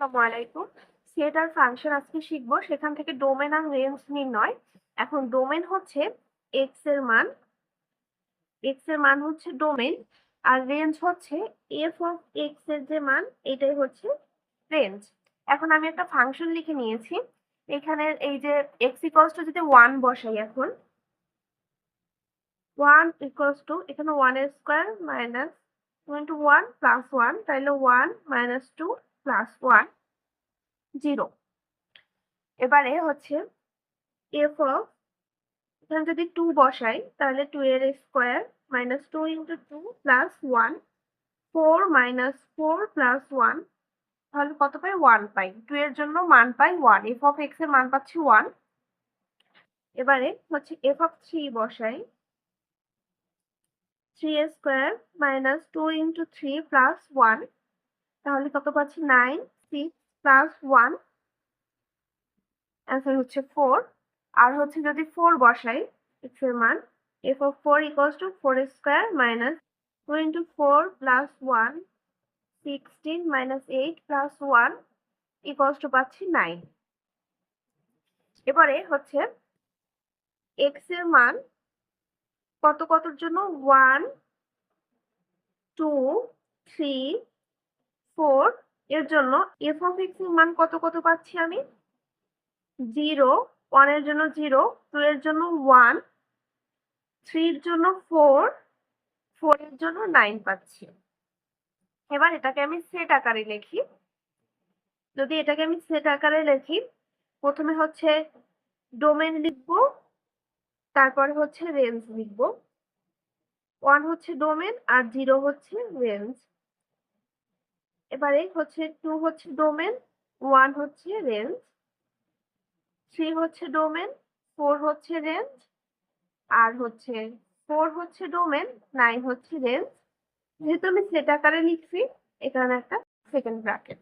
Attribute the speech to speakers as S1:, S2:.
S1: আসসালামু আলাইকুম। ফাংশন আজকে শিখব। সেখান থেকে ডোমেন আর রেঞ্জ নির্ণয়। এখন ডোমেন হচ্ছে এক্সের মান। এক্সের মান হচ্ছে ডোমেন। আর রেঞ্জ হচ্ছে এফ অফ এক্সের যে মান, এটাই হচ্ছে রেঞ্জ। এখন আমি একটা ফাংশন লিখে নিয়েছি। এখানে এই যে এক্স ইকলস টু যদি ওয়ান বসাই এখন। ওয়ান ইকলস টু এখানে ওয়ানের square minus into one plus one তাহলে one minus two plus one zero এবারে হচ্ছে এফ অফ এখানে যদি টু বসাই, তাহলে টু এর square minus two into two plus one four minus four plus one তাহলে কত পাই? ওয়ান পাই। টু এর জন্য মান পাই ওয়ান এফ অফ এক্সের মান পাচ্ছি ওয়ান এবারে হচ্ছে এফ অফ থ্রি বসাই। Three square minus two into three plus one তাহলে কত পাচ্ছি? Nine six plus one answer হচ্ছে ফোর আর হচ্ছে যদি ফোর বসাই এক্সের মান F of four equals to four square minus two into four plus one sixteen minus eight plus one equals to পাচ্ছি নাইন এবারে হচ্ছে এক্সের মান কত কতর জন্য? ওয়ান টু থ্রি ফোর, এর জন্য এফ অফ এক্সের মান কত কত পাচ্ছি আমি? জিরো ওয়ানের জন্য জিরো টু এর জন্য ওয়ান থ্রির জন্য ফোর ফোর এর জন্য নাইন পাচ্ছি। এবার এটাকে আমি সেট আকারে লিখি। যদি এটাকে আমি সেট আকারে লিখি, প্রথমে হচ্ছে ডোমেন লিখব, তারপরে হচ্ছে রেঞ্জ লিখব। ওয়ান হচ্ছে ডোমেন আর জিরো হচ্ছে রেঞ্জ এবারে হচ্ছে টু হচ্ছে ডোমেন ওয়ান হচ্ছে রেঞ্জ থ্রি হচ্ছে ডোমেন ফোর হচ্ছে রেঞ্জ আর হচ্ছে ফোর হচ্ছে ডোমেন নাইন হচ্ছে রেঞ্জ যেহেতু আমি সেট আকারে লিখছি এখানে একটা সেকেন্ড ব্র্যাকেট